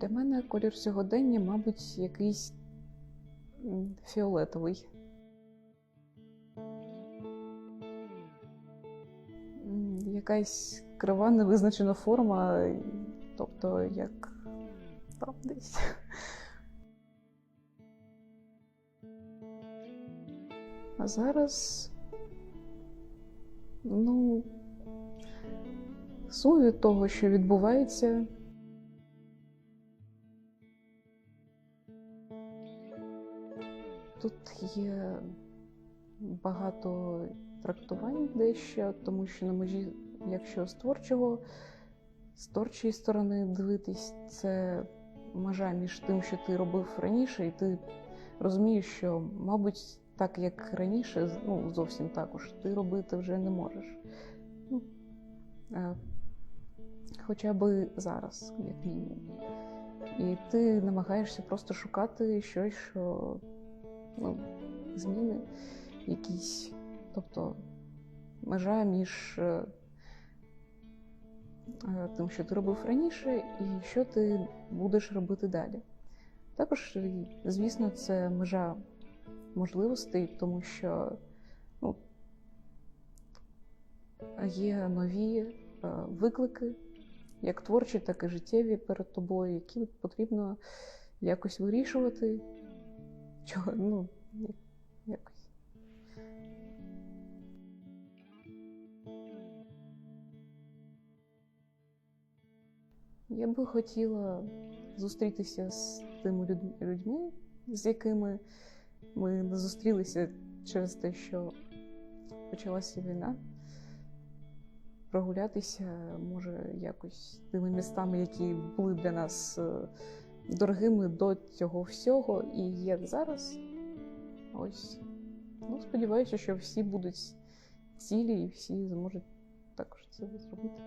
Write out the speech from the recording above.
Для мене колір сьогодення, мабуть, якийсь фіолетовий. Якась крива невизначена форма, тобто як там десь. А зараз, ну, сум від того, що відбувається. Тут є багато трактувань дещо, тому що на межі, якщо з творчого, з творчої сторони дивитись, це межа між тим, що ти робив раніше, і ти розумієш, що, мабуть, так як раніше, ну зовсім також, ти робити вже не можеш. Ну, е, хоча би зараз, як мінімум. І ти намагаєшся просто шукати щось, що ну, зміни якісь, тобто межа між е, тим, що ти робив раніше, і що ти будеш робити далі. Також, звісно, це межа можливостей, тому що ну, є нові е, виклики, як творчі, так і життєві перед тобою, які потрібно якось вирішувати. Чого, ну, я- Я би хотіла зустрітися з тими людьми, з якими ми не зустрілися через те, що почалася війна. Прогулятися, може, якось тими містами, які були для нас е, дорогими до цього всього, і як зараз. Ось. Ну, сподіваюся, що всі будуть цілі і всі зможуть також це зробити.